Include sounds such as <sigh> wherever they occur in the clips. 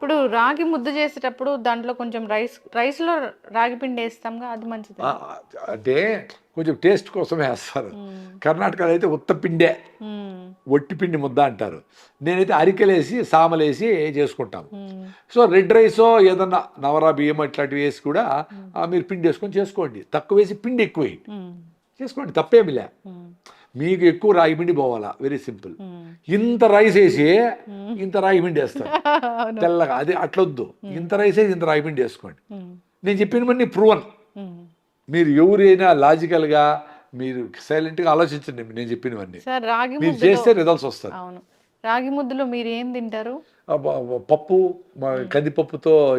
ఇప్పుడు రాగి ముద్ద చేసేటప్పుడు దాంట్లో కొంచెం రైస్ రైస్లో రాగి పిండి వేస్తాంగా అది మంచిది. అంటే కొంచెం టేస్ట్ కోసం వేస్తారు. కర్ణాటకలో అయితే ఉత్త పిండే. ఒట్టి పిండి ముద్ద అంటారు. నేనైతే అరికెలేసి సామలేసి చేసుకుంటాం. సో రెడ్ రైస్ ఏదన్నా నవరా బియ్యం ఇట్లాంటివి వేసి కూడా మీరు పిండి వేసుకొని చేసుకోండి. తక్కువ వేసి పిండి ఎక్కువ చేసుకోండి తప్పేమిలే మీకు ఎక్కువ రాగి పిండి పోవాలా? వెరీ సింపుల్ ఇంత రైస్ వేసి ఇంత రాగి పిండి వేస్తారు. <laughs> తెల్లగా. అది అట్లొద్దు. ఇంత రైస్ వేసి ఇంత రాగి పిండి వేసుకోండి. నేను చెప్పినవన్నీ ప్రూవన్ మీరు ఎవరైనా లాజికల్గా మీరు సైలెంట్గా ఆలోచించండి నేను చెప్పినవన్నీ. మీరు చేస్తే రిజల్ట్స్ అవును. రాగి ముద్దలో మీరు ఏం తింటారు? పప్పు కందిపప్పుతో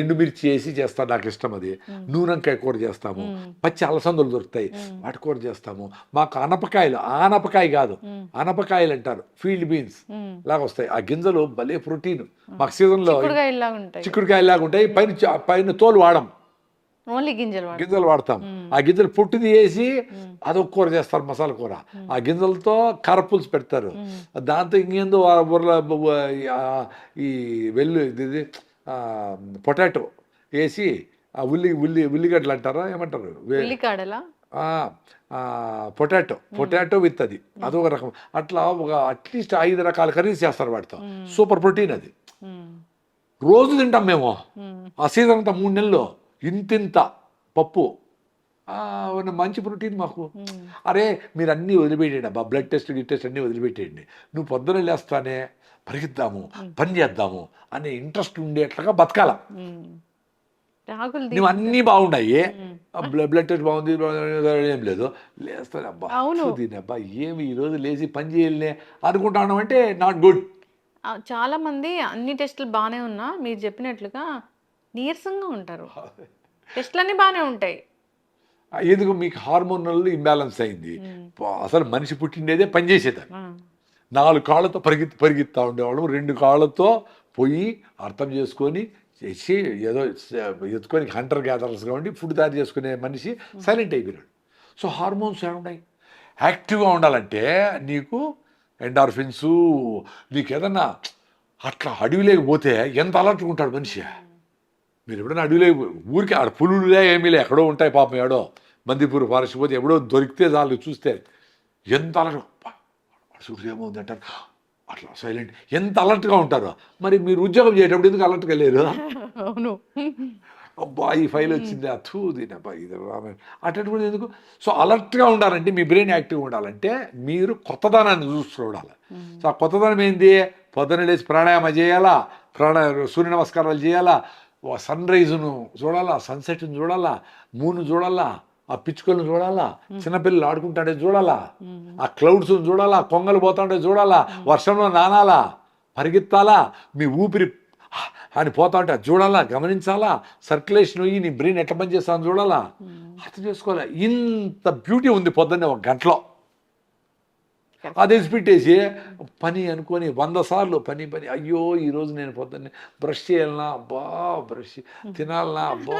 ఎండుమిర్చి వేసి చేస్తాను నాకు ఇష్టం అది. నూనెంకాయ కూర చేస్తాము. పచ్చి అలసందులు దొరుకుతాయి. వాటి కూర చేస్తాము. మాకు అనపకాయలు ఆనపకాయ కాదు అనపకాయలు అంటారు ఫీల్డ్ బీన్స్ లాగా వస్తాయి ఆ గింజలు భలే ప్రోటీన్. మాకు సీజన్లో చిక్కుడుగా ఇలా ఉంటాయి. చిక్కుడుకాయ లాగా ఉంటాయి. పైన పైన తోలు వాడం. ఓన్లీ గింజలు గింజలు వాడతాం. ఆ గింజలు పొట్టు తీసి అదొక కూర చేస్తారు మసాలా కూర. ఆ గింజలతో కారపులుసు పెడతారు. దాంతో ఇంకేందో ఆ ఊర్ల బ- ఆ ఈ వెల్లు ఇది పొటాటో వేసి ఆ ఉల్లి ఉల్లి ఉల్లిగడ్డలు అంటారా ఏమంటారు? ఉల్లికాడలా? పొటాటో. పొటాటో విత్ అది అదొక రకం. అట్లా ఒక అట్లీస్ట్ ఐదు రకాల కర్రీస్ చేస్తారు వాటితో. సూపర్ ప్రోటీన్ అది. రోజు తింటాం మేము. ఆ సీజన్ అంతా మూడు నెలలు. ఇంతింత పప్పు. మంచి ప్రోటీన్ మాకు. అరే మీరు అన్నీ వదిలిపెట్టేయండి అబ్బా. బ్లడ్ టెస్ట్ గిట్ టెస్ట్ అన్నీ వదిలిపెట్టేయండి. నువ్వు పొద్దున లేస్తానే పరిగెత్తాము పని చేద్దాము అనే ఇంట్రెస్ట్ ఉండేట్లుగా బతకాల. నువ్వు అన్నీ బాగున్నాయి బ్లడ్ టెస్ట్ బాగుంది ఏం లేదు. లేస్తాను అబ్బా. దీని అబ్బా ఏమి ఈరోజు లేచి పని చేయలే అనుకుంటాను అంటే నాట్ గుడ్ చాలా మంది అన్ని టెస్టులు బాగానే ఉన్నా. మీరు చెప్పినట్లుగా నీరసంగా ఉంటారు. టెస్టులన్నీ బాగానే ఉంటాయి. ఎందుకు మీకు హార్మోనల్ ఇంబ్యాలెన్స్ అయింది? అసలు మనిషి పుట్టిండేదే పనిచేసేదాన్ని నాలుగు కాళ్ళతో పరిగెత్తి పరిగెత్తా ఉండేవాళ్ళం రెండు కాళ్ళతో పోయి అర్థం చేసుకొని చేసి ఏదో ఎత్తుకొని హంటర్ గ్యాదర్స్గా ఉండి ఫుడ్ తయారు చేసుకునే మనిషి సైలెంట్ అయిపోయినాడు. సో హార్మోన్స్ ఏమున్నాయి? యాక్టివ్గా ఉండాలంటే నీకు ఎండార్ఫిన్స్ నీకు ఏదన్నా అట్లా అడవిలోకి పోతే ఎంత అలర్ట్గా ఉంటాడు మనిషి? మీరు ఎప్పుడైనా అడవిలో ఊరికి ఆడ పులులే ఏమీ లే ఎక్కడో ఉంటాయి పాపం ఏడో. మందిపూర్ ఫారెస్ట్ పోతే ఎప్పుడో దొరికితే చాలు చూస్తే ఎంత అలర్ట్ చూడు ఏమవుంది అంటారు. అట్లా సైలెంట్ ఎంత అలర్ట్గా ఉంటారో. మరి మీరు ఉద్యోగం చేసేటప్పుడు ఎందుకు అలర్ట్గా లేరు? అవును. అబ్బా ఈ ఫైల్ వచ్చింది. అథూ దీనబ్బా ఇది రామ. అటువంటి ఎందుకు? సో అలర్ట్గా ఉండాలంటే మీ బ్రెయిన్ యాక్టివ్గా ఉండాలంటే మీరు కొత్తదనాన్ని చూస్తూ ఉండాలి. సో ఆ కొత్తదనం ఏంది? పొద్దున లేచి ప్రాణాయామ చేయాలా? ప్రాణ సూర్య నమస్కారాలు చేయాలా? సన్ రైజ్ను చూడాలా సన్సెట్ను చూడాలా మూన్ చూడాలా ఆ పిచ్చుకలను చూడాలా చిన్నపిల్లలు ఆడుకుంటాడే చూడాలా ఆ క్లౌడ్స్ చూడాలా కొంగలు పోతుంటే చూడాలా వర్షంలో నానాలా పరిగెత్తాలా మీ ఊపిరి అని పోతా ఉంటే అది చూడాలా గమనించాలా సర్క్యులేషన్ అయ్యి నీ బ్రెయిన్ ఎట్లా పని చేస్తాను చూడాలా అర్థం చేసుకోవాలా ఇంత బ్యూటీ ఉంది పొద్దున్నే ఒక గంటలో. అది పెట్టేసి పని అనుకొని వంద సార్లు పని పని. అయ్యో ఈరోజు నేను పొద్దున్నే బ్రష్ చేయాలనా? అబ్బా బ్రష్ తినాలనా? అబ్బా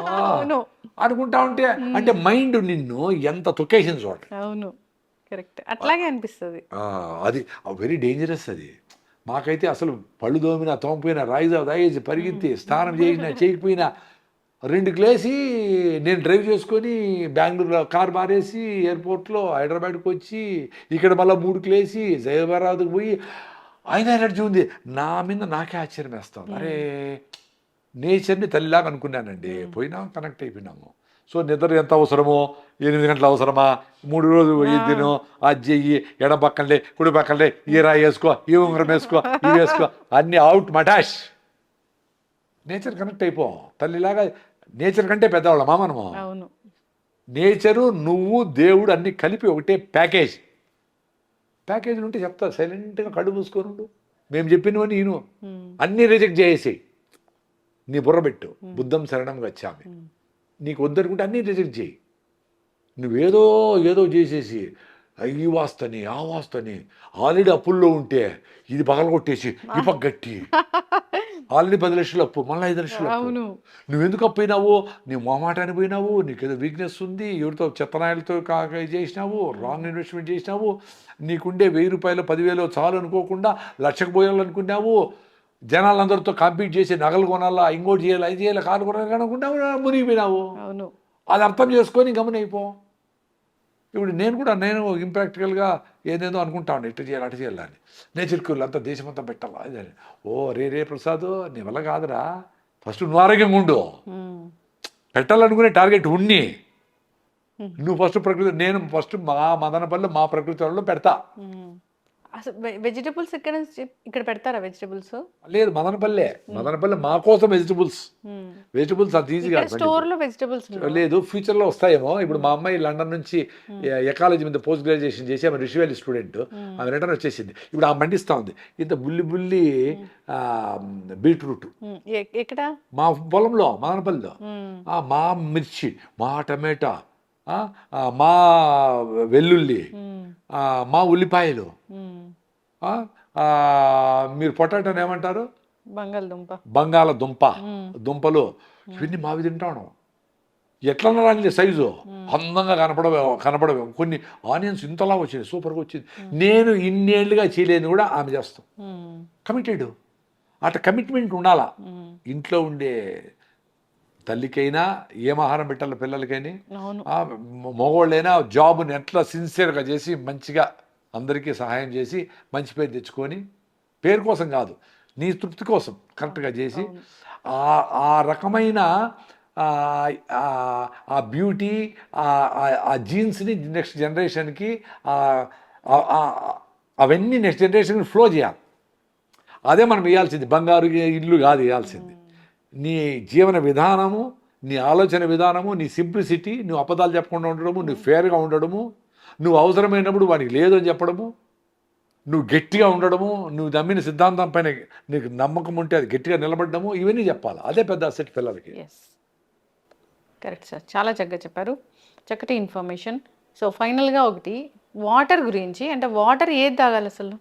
అనుకుంటా ఉంటే అంటే మైండ్ నిన్ను ఎంత తొక్కేసింది చూడండి. అవును. కరెక్ట్. అట్లాగే అనిపిస్తుంది. ఆ, అది వెరీ డేంజరస్ అది. మాకైతే అసలు పళ్ళు దోమినా తోమపోయినా రాయిదా దాగేసి పరిగెత్తి స్నానం చేసినా <laughs> చేయకపోయినా రెండు లేసి నేను డ్రైవ్ చేసుకొని బెంగళూరులో కార్ మారేసి ఎయిర్పోర్ట్లో హైదరాబాద్కి వచ్చి ఇక్కడ మళ్ళీ మూడుకి లేసి జయబారాబాద్కి పోయి ఆయన ఎనర్జీ ఉంది. నా మీద నాకే ఆశ్చర్యం వేస్తాం అరే నేచర్ని తల్లిలాగా అనుకున్నానండి. పోయినా కనెక్ట్ అయిపోయినాము. సో నిద్ర ఎంత అవసరమో ఎనిమిది గంటలు అవసరమా మూడు రోజులు పోయి తిను అది చెయ్యి ఎడ పక్కనలే కుడి పక్కనలే ఈ రాయి వేసుకో ఈ ఉంగరం వేసుకో ఇవి వేసుకో అన్ని అవుట్ మటాష్. నేచర్ కనెక్ట్ అయిపో. తల్లిలాగా నేచర్ కంటే పెద్దవాళ్ళమా మనము అవును. నేచరు నువ్వు దేవుడు అన్ని కలిపి ఒకటే ప్యాకేజ్. ప్యాకేజీలు ఉంటే చెప్తా సైలెంట్గా కళ్ళు మూసుకొని ఉండు. మేము చెప్పినవని నేను అన్నీ రిజెక్ట్ చేసేసి నీ బుర్ర పెట్టు. బుద్ధం శరణం వచ్చామి. నీకు వద్దనుకుంటే అన్నీ రిజెక్ట్ చేయి. నువ్వేదో ఏదో చేసేసి ఈ వాస్తని ఆ వాస్తని ఆల్రెడీ అప్పుల్లో ఉంటే ఇది పగలగొట్టేసి ఈ పక్క గట్టి <laughs> ఆల్రెడీ పది లక్షలు అప్పు మళ్ళీ ఐదు లక్షలు అప్పు. అవును. నువ్వు ఎందుకు అప్పోయినావు నీ మొహమాటాన్ని పోయినావు? నీకు ఏదో వీక్నెస్ ఉంది? ఎవరితో చెత్తనాయలతో కాక చేసినావు? రాంగ్ ఇన్వెస్ట్మెంట్ చేసినావు? నీకుండే వెయ్యి రూపాయలు పదివేలు చాలు అనుకోకుండా లక్షకు పోయాలనుకున్నావు? జనాలందరితో కంపీట్ చేసి నగలు కొనాలా? ఇంకోటి చేయాలి? అది చేయాలి? కారు కొనాలి? అనుకుంటా మునిగిపోయినావు? అవును. అది అర్థం చేసుకొని గమనైపో. ఇప్పుడు నేను కూడా నేను ఇంప్రాక్టికల్గా ఏదేదో అనుకుంటాను ఇట్లా చేయాలి అటు చేయాలని నేచర్ క్యూర్లు అంతా దేశమంతా పెట్టాలా? అని. ఓ రే రే ప్రసాద్ నీ వల్ల కాదురా. ఫస్ట్ నువ్వు ఆరోగ్యంగా ఉండు. పెట్టాలనుకునే టార్గెట్ ఉన్ని. నువ్వు ఫస్ట్ ప్రకృతి నేను ఫస్ట్ మా మదనపల్లి మా ప్రకృతి వాళ్ళలో పెడతా. అసలు వెజిటబుల్స్ ఇక్కడ ఇక్కడ పెడతారా వెజిటబుల్స్? లేదు మదనపల్లె. మదనపల్లి మా కోసం వెజిటబుల్స్. వెజిటబుల్స్ అంత ఈజీగా ఇక్కడ స్టోర్లో వెజిటబుల్స్ లేదు ఫ్యూచర్లో వస్తాయేమో. ఇప్పుడు మా అమ్మాయి లండన్ నుంచి ఎకాలజీ మీద పోస్ట్ గ్రాడ్యుయేషన్ చేసి ఆమె రిషివేలి స్టూడెంట్. ఆమె రిటర్న్ వచ్చేసింది. ఇప్పుడు ఆమె మండిస్తూ ఉంది. ఇంత బుల్లి బుల్లి ఆ, బీట్రూట్. ఎక్కడ? మా పొలంలో మదనపల్లిలో. ఆ, మా మిర్చి మా టమాటా ఆ, ఆ, మా వెల్లుల్లి. ఆ, మా ఉల్లిపాయలు. ఆ, ఆ, మీరు పొటాటోని ఏమంటారు? బంగాళదుంప. బంగాళదుంప. దుంపలు. ఇవన్నీ మావి తింటాను ఎట్లా రాని సైజు. అందంగా కనపడవే కనపడవే కొన్ని ఆనియన్స్ ఇంతలా వచ్చింది సూపర్గా వచ్చింది. నేను ఇన్నేళ్ళుగా చేయలేని కూడా ఆమె చేస్తాం. కమిటెడ్. అట్లా కమిట్మెంట్ ఉండాలా. ఇంట్లో ఉండే తల్లికైనా ఏం ఆహారం పెట్టాలి పిల్లలకైనా? మగవాళ్ళైనా జాబ్ని ఎట్లా సిన్సియర్గా చేసి మంచిగా అందరికీ సహాయం చేసి మంచి పేరు తెచ్చుకొని పేరు కోసం కాదు నీ తృప్తి కోసం కరెక్ట్గా చేసి ఆ ఆ రకమైన ఆ, బ్యూటీ ఆ జీన్స్ని నెక్స్ట్ జనరేషన్కి అవన్నీ నెక్స్ట్ జనరేషన్కి ఫ్లో చేయాలి. అదే మనం ఇవ్వాల్సింది బంగారు ఇల్లు కాదు ఇవ్వాల్సింది నీ జీవన విధానము నీ ఆలోచన విధానము నీ సింప్లిసిటీ నువ్వు అబద్ధాలు చెప్పకుండా ఉండడము నువ్వు ఫేర్గా ఉండడము నువ్వు అవసరమైనప్పుడు వాడికి లేదు అని చెప్పడము నువ్వు గట్టిగా ఉండడము నువ్వు నమ్మిన సిద్ధాంతం పైన నీకు నమ్మకం ఉంటే అది గట్టిగా నిలబడడము ఇవన్నీ చెప్పాలి. అదే పెద్ద అసెట్ పిల్లలకి. కరెక్ట్ సార్ చాలా చక్కగా చెప్పారు. చక్కటి ఇన్ఫర్మేషన్ సో ఫైనల్గా ఒకటి వాటర్ గురించి అంటే వాటర్ ఏది తాగాలి అసలు?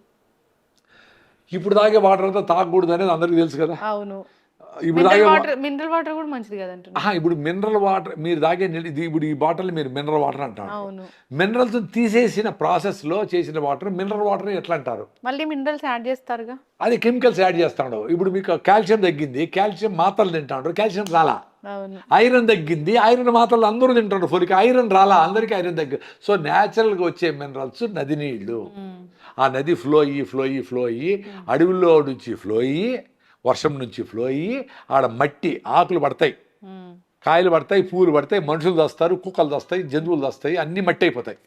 ఇప్పుడు తాగే వాటర్ అంతా తాగకూడదు అనేది అందరికీ తెలుసు కదా. అవును. ఇప్పుడు తాగే మినరల్ వాటర్ మినరల్ వాటర్ కూడా మంచిది కదంటున్నా. ఇప్పుడు మినరల్ వాటర్ మీరు తాగే నీళ్ళు ఇప్పుడు ఈ బాటిల్ మీరు మినరల్ వాటర్ అంటారు. మినరల్స్ తీసేసిన ప్రాసెస్లో చేసిన వాటర్ మినరల్ వాటర్ ఎట్లా అంటారు? మళ్ళీ మినరల్స్ యాడ్ చేస్తారుగా? అది కెమికల్స్ యాడ్ చేస్తాడు. ఇప్పుడు మీకు కాల్షియం తగ్గింది కాల్షియం మాత్రలు తింటాడు కాల్షియం రాలా. ఐరన్ తగ్గింది ఐరన్ మాత్రలు అందరూ తింటారు ఫోలికి ఐరన్ రాలా అందరికీ ఐరన్ తగ్గి సో న్యాచురల్గా వచ్చే మినరల్స్ నది నీళ్ళు. ఆ నది ఫ్లో అయ్యి ఫ్లో అయ్యి ఫ్లో అయ్యి అడవుల్లో నుంచి ఫ్లో అయ్యి వర్షం నుంచి ఫ్లో అయ్యి ఆడ మట్టి ఆకులు పడతాయి. కాయలు పడతాయి పూలు పడతాయి మనుషులు దస్తారు కుక్కలు దస్తాయి జంతువులు దస్తాయి అన్నీ మట్టి అయిపోతాయి.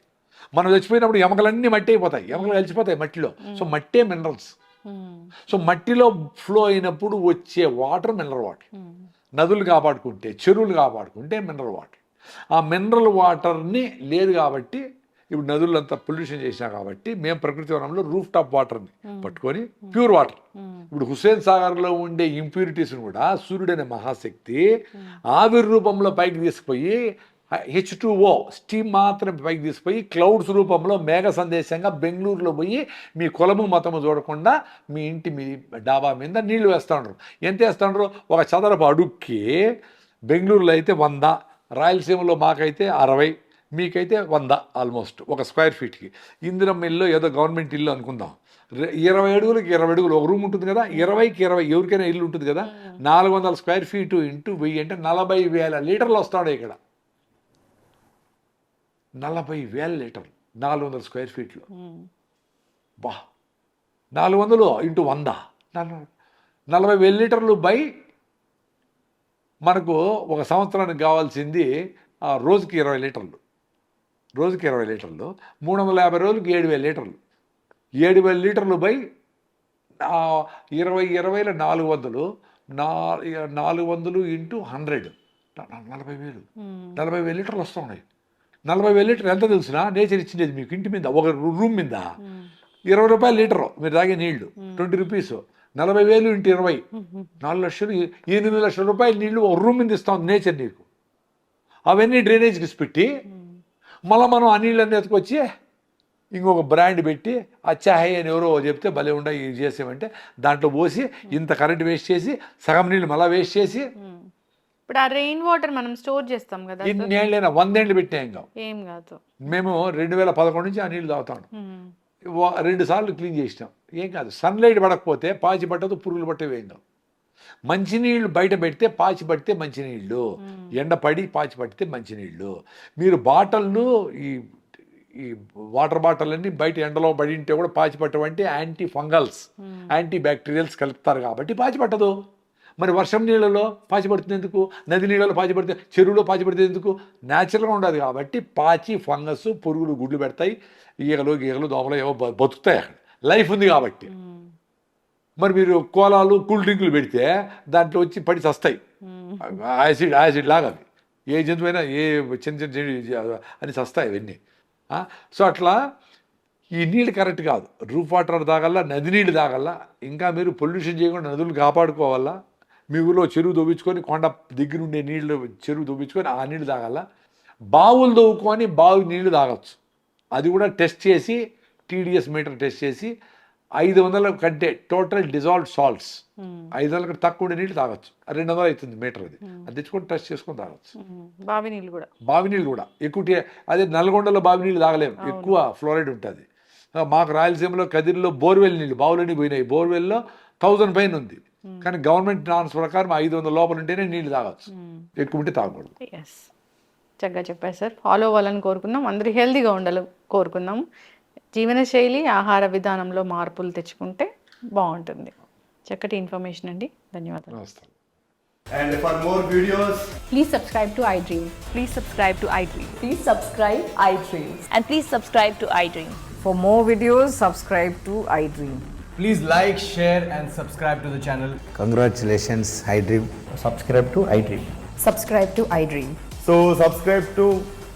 మనం చచ్చిపోయినప్పుడు ఎముకలన్నీ మట్టి అయిపోతాయి. ఎముకలు కలిసిపోతాయి మట్టిలో. సో మట్టే మినరల్స్ మ్మ్. సో మట్టిలో ఫ్లో అయినప్పుడు వచ్చే వాటర్ మినరల్ వాటర్. నదులు కాపాడుకుంటే చెరువులు కాపాడుకుంటే మినరల్ వాటర్ ఆ మినరల్ వాటర్ని లేదు కాబట్టి ఇప్పుడు నదులంతా పొల్యూషన్ చేసినా కాబట్టి మేము ప్రకృతి వనంలో రూఫ్ టాప్ వాటర్ని పట్టుకొని ప్యూర్ వాటర్. ఇప్పుడు హుస్సేన్ సాగర్లో ఉండే ఇంప్యూరిటీస్ని కూడా సూర్యుడనే మహాశక్తి ఆవిరి రూపంలో పైకి తీసుకుపోయి హెచ్ ఓ స్టీమ్ మాత్రం పైకి తీసుకుపోయి క్లౌడ్స్ రూపంలో మేఘ సందేశంగా బెంగళూరులో పోయి మీ కులము మతము చూడకుండా మీ ఇంటి మీ డాబా మీద నీళ్ళు వేస్తూ ఉంటారు ఎంత వేస్తూ ఉంటారు ఒక చదరపు అడుక్కి బెంగళూరులో అయితే వంద రాయలసీమలో మాకైతే అరవై మీకైతే వంద ఆల్మోస్ట్ ఒక స్క్వేర్ ఫీట్కి. ఇందిరమ్మ ఇల్లు ఏదో గవర్నమెంట్ ఇల్లు అనుకుందాం. ఇరవై అడుగులకి ఇరవై అడుగులు ఒక రూమ్ ఉంటుంది కదా ఇరవైకి ఇరవై ఎవరికైనా ఇల్లు ఉంటుంది కదా నాలుగు వందల స్క్వేర్ ఫీటు ఇంటూ వెయ్యి అంటే నలభై వేల లీటర్లు వస్తాడు ఇక్కడ. నలభై వేల లీటర్లు నాలుగు వందల స్క్వేర్ ఫీట్లు. బా నాలుగు వందలు ఇంటూ వంద. నల- నలభై వేల లీటర్లు బై మనకు ఒక సంవత్సరానికి కావాల్సింది ఆ, రోజుకి ఇరవై లీటర్లు. రోజుకి ఇరవై లీటర్లు మూడు వందల యాభై రోజులకి ఏడు వేల లీటర్లు. ఏడు వేల లీటర్లు బై ఇరవై ఇరవైల నాలుగు వందలు నా నాలుగు వందలు ఇంటూ హండ్రెడ్. నలభై వేలు. నలభై వేల లీటర్లు వస్తున్నాయి. నలభై వేల లీటర్లు ఎంత తెలిసినా? నేచర్ ఇచ్చిండేది మీకు ఇంటి మీద ఒక రూమ్ మీద. ఇరవై రూపాయలు లీటరు మీరు తాగే నీళ్ళు ట్వంటీ రూపీస్. నలభై వేలు ఇంటి ఇరవై. నాలుగు లక్షలు ఎనిమిది లక్షల రూపాయల నీళ్ళు ఒక రూమ్ మీద ఇస్తాం నేచర్ నీకు. అవన్నీ డ్రైనేజ్కి పెట్టి. మళ్ళీ మనం ఆ నీళ్ళన్నీ ఎత్తుకొచ్చి ఇంకొక బ్రాండ్ పెట్టి అచ్చాహే అని ఎవరో చెప్తే భలే ఉండ ఇది చేసామంటే దాంట్లో పోసి ఇంత కరెంట్ వేస్ట్ చేసి సగం నీళ్ళు మళ్ళీ వేస్ట్ చేసి. ఇప్పుడు ఆ రెయిన్ వాటర్ మనం స్టోర్ చేస్తాం కదా? ఇన్నేళ్ళైనా వందేళ్ళు పెట్టినా ఇంకా. ఏం కాదు. మేము రెండు వేల పదకొండు నుంచి ఆ నీళ్ళు తాగుతాం. రెండు సార్లు క్లీన్ చేసినాం. ఏం కాదు సన్లైట్ పడకపోతే పాచి పట్టదు పురుగులు పట్టేవి ఏం మంచినీళ్ళు బయట పెడితే పాచి పడితే మంచినీళ్ళు ఎండ పడి పాచి పడితే మంచినీళ్ళు. మీరు బాటళ్ళు ఈ ఈ వాటర్ బాటిల్ అన్ని బయట ఎండలో పడి ఉంటే కూడా పాచి పట్టవంటే యాంటీ ఫంగల్స్ యాంటీ బ్యాక్టీరియల్స్ కలుపుతారు కాబట్టి పాచి పట్టదు. మరి వర్షం నీళ్ళలో పాచి పడుతుంది ఎందుకు? నది నీళ్ళలో పాచి పడితే చెరువులో పాచి పడితే ఎందుకు? న్యాచురల్గా ఉండదు కాబట్టి పాచి ఫంగస్ పురుగులు గుడ్లు పెడతాయి. ఈగలు గీగలు దోమలు ఏవో బతుకుతాయి అక్కడ. లైఫ్ ఉంది కాబట్టి. మరి మీరు కోలాలు కూల్ డ్రింకులు పెడితే దాంట్లో వచ్చి పడి చస్తాయి. యాసిడ్ యాసిడ్ లాగా అవి. ఏ జంతువైనా ఏ చిన్న చిన్న అని చస్తాయి అవన్నీ. సో అట్లా ఈ నీళ్ళు కరెక్ట్ కాదు. రూఫ్ వాటర్ తాగల్లా నది నీళ్ళు తాగల్లా ఇంకా మీరు పొల్యూషన్ చేయకుండా నదులు కాపాడుకోవాలా మీ ఊళ్ళో చెరువు దొబ్బించుకొని కొండ దగ్గర ఉండే నీళ్ళు చెరువు దొబ్బించుకొని ఆ నీళ్ళు తాగల్లా బావులు దొవ్వుకొని బావి నీళ్ళు తాగొచ్చు. అది కూడా టెస్ట్ చేసి టీడీఎస్ మీటర్ టెస్ట్ చేసి ఐదు వందల కంటే టోటల్ డిజాల్వ్డ్ సాల్ట్స్ ఐదు వందల కంటే తక్కువ ఉండే నీళ్ళు తాగొచ్చు. రెండు వందలు అవుతుంది మీటర్ అది. అది తెచ్చుకొని టెస్ట్ చేసుకొని తాగొచ్చు. మ్మ్. బావి నీళ్ళు కూడా. బావి నీళ్ళు కూడా. ఎక్కువ అదే నల్గొండలో బావి నీళ్ళు తాగలేము. ఎక్కువ ఫ్లోరైడ్ ఉంటుంది. మాకు రాయలసీమలో కదిరిలో బోర్వెల్ నీళ్ళు బావులన్నీ పోయినాయి. బోర్వెల్లో థౌజండ్ పైన ఉంది. కానీ గవర్నమెంట్ నాన్స్ ప్రకారం ఐదు వందల లోపల ఉంటేనే నీళ్ళు తాగొచ్చు. ఎక్కువ ఉంటే తాగకూడదు. చక్కగా చెప్పారు సార్ ఫాలో అవ్వాలని కోరుకుందాం. అందరూ హెల్తీగా ఉండాలి కోరుకుందాం. జీవనశైలి ఆహార విధానంలో మార్పులు తెచ్చుకుంటే బాగుంటుంది చక్కటి ఇన్ఫర్మేషన్ అండి ధన్యవాదాలు And for more videos, Please subscribe to iDream. Please subscribe to iDream. Please subscribe iDream. And please subscribe to iDream. For more videos, subscribe to iDream. please like, share, and subscribe to the channel. Congratulations, iDream. Subscribe to iDream. Subscribe to iDream. So, subscribe to